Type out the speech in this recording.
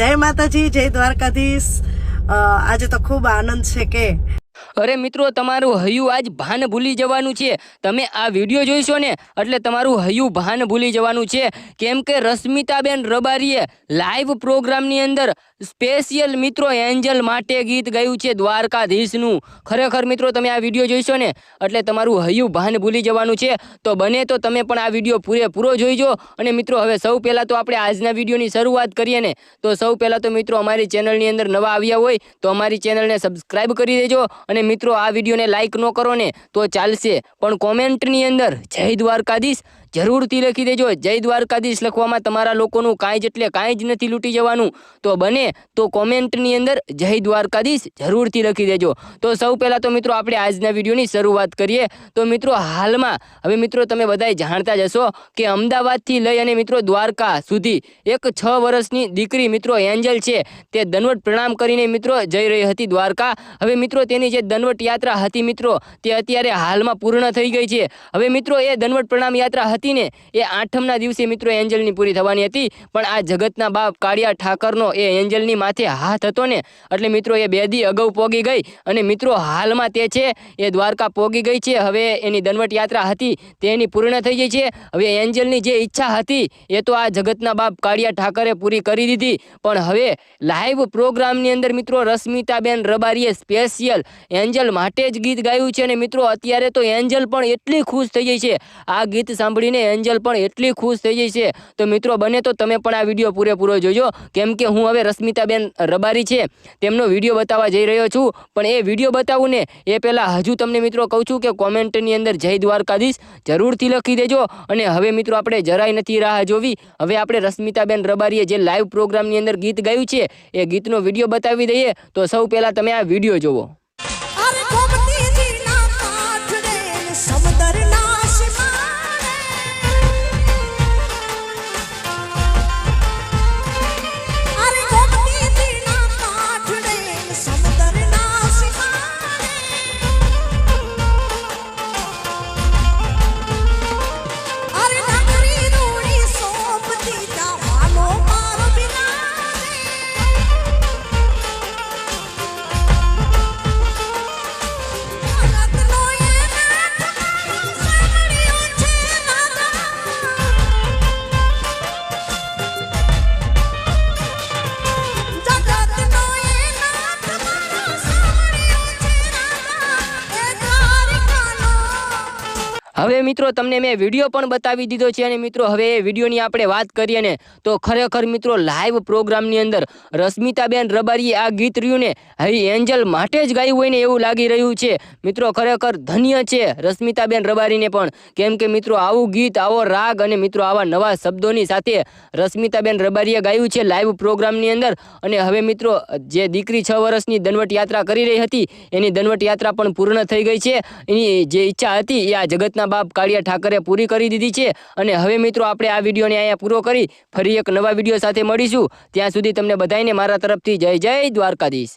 જય માતાજી જય દ્વારકાધીશ. આજે તો ખૂબ આનંદ છે કે અરે મિત્રો, તમારું હૈયું આજ ભાન ભૂલી જવાનું છે. તમે આ વીડિયો જોઈશો ને, એટલે તમારું હૈયું ભાન ભૂલી જવાનું છે. કેમ કે રશ્મિતાબેન રબારીએ લાઈવ પ્રોગ્રામની અંદર સ્પેશિયલ મિત્રો એન્જલ માટે ગીત ગાયું છે દ્વારકાધીશનું. ખરેખર મિત્રો, તમે આ વીડિયો જોઈશો ને, એટલે તમારું હૈયું ભાન ભૂલી જવાનું છે. તો બને તો તમે પણ આ વીડિયો પૂરેપૂરો જોઈજો. અને મિત્રો, હવે સૌ પહેલાં તો આપણે આજના વિડીયોની શરૂઆત કરીએ ને, તો સૌ પહેલાં તો મિત્રો અમારી ચેનલની અંદર નવા આવ્યા હોય, તો અમારી ચેનલને સબસ્ક્રાઇબ કરી દેજો અને મિત્રો આ વિડીયોને લાઈક ન કરો ને તો ચાલશે. પણ કોમેન્ટની અંદર જય દ્વારકાધીશ. જરૂરથી લખી દેજો. જય દ્વારકાધીશ લખવામાં તમારા લોકોનું કાંઈ જ એટલે કાંઈ જ નથી લૂંટી જવાનું. તો બને તો કોમેન્ટની અંદર જય દ્વારકાધીશ જરૂરથી લખી દેજો. તો સૌ પહેલાં તો મિત્રો આપણે આજના વિડીયોની શરૂઆત કરીએ. તો મિત્રો હાલમાં, હવે મિત્રો તમે બધાય જાણતા જ હશો કે અમદાવાદથી લઈ અને મિત્રો દ્વારકા સુધી એક છ વર્ષની દીકરી મિત્રો એન્જલ છે. તે દનવટ પ્રણામ કરીને મિત્રો જઈ રહી હતી દ્વારકા. હવે મિત્રો તેની જે દનવટ યાત્રા હતી મિત્રો, તે અત્યારે હાલમાં પૂર્ણ થઈ ગઈ છે. હવે મિત્રો એ દનવટ પ્રણામ યાત્રા હતી ને એ આઠમના દિવસે મિત્રો એન્જલની પૂરી થવાની હતી. પણ આ જગતના બાપ કાળિયા ઠાકરનો એ એન્જલની માથે હાથ હતો ને, એટલે મિત્રો એ બે દી અગાઉ પોગી ગઈ અને મિત્રો હાલમાં તે છે, એ દ્વારકા પોગી ગઈ છે. હવે એની દનવટ યાત્રા હતી તે એની પૂર્ણ થઈ ગઈ છે. હવે એન્જલની જે ઈચ્છા હતી, એ તો આ જગતના બાપ કાળિયા ઠાકરે પૂરી કરી દીધી. પણ હવે લાઈવ પ્રોગ્રામની અંદર મિત્રો રશ્મિતાબેન રબારીએ સ્પેશિયલ એન્જલ માટે જ ગીત ગાયું છે અને મિત્રો, અત્યારે તો એન્જલ પણ એટલી ખુશ થઈ ગઈ છે. આ ગીત સાંભળીને એન્જલ પણ એટલી ખુશ થઈ ગઈ છે. તો મિત્રો, બને તો તમે પણ આ વીડિયો પૂરેપૂરો જોજો. કેમ કે હું હવે રશ્મિતાબેન રબારી છે, તેમનો વીડિયો બતાવવા જઈ રહ્યો છું. પણ એ વીડિયો બતાવું ને, એ પહેલાં હજુ તમને મિત્રો કહું છું કે કોમેન્ટની અંદર જય દ્વારકાધીશ જરૂરથી લખી દેજો. અને હવે મિત્રો, આપણે જરાય નથી રાહ જોવી. હવે આપણે રશ્મિતાબેન રબારીએ જે લાઈવ પ્રોગ્રામની અંદર ગીત ગાયું છે, એ ગીતનો વીડિયો બતાવી દઈએ. તો સૌ પહેલાં તમે આ વીડિયો જોવો. હવે મિત્રો, તમને મેં વીડિયો પણ બતાવી દીધો છે અને મિત્રો, હવે એ વિડીયોની આપણે વાત કરીએ ને, તો ખરેખર મિત્રો લાઈવ પ્રોગ્રામની અંદર રશ્મિતાબેન રબારીએ આ ગીત રહ્યું ને હવે એન્જલ માટે જ ગાયું હોય ને એવું લાગી રહ્યું છે. મિત્રો, ખરેખર ધન્ય છે રશ્મિતાબેન રબારીને પણ. કેમ કે મિત્રો, આવું ગીત, આવો રાગ અને મિત્રો, આવા નવા શબ્દોની સાથે રશ્મિતાબેન રબારીએ ગાયું છે લાઈવ પ્રોગ્રામની અંદર. અને હવે મિત્રો, જે દીકરી છ વર્ષની દનવટ યાત્રા કરી રહી હતી, એની દનવટ યાત્રા પણ પૂર્ણ થઈ ગઈ છે. એની જે ઈચ્છા હતી, એ આ જગતના બાપ કાળિયા ઠાકરે પૂરી કરી દીધી છે અને હવે મિત્રો આપણે આ વિડીયોને અહીંયા પૂરો કરી ફરી એક નવા વીડિયો સાથે મળીશું. ત્યાં સુધી તમને બધાને મારા તરફથી જય જય દ્વારકાધીશ.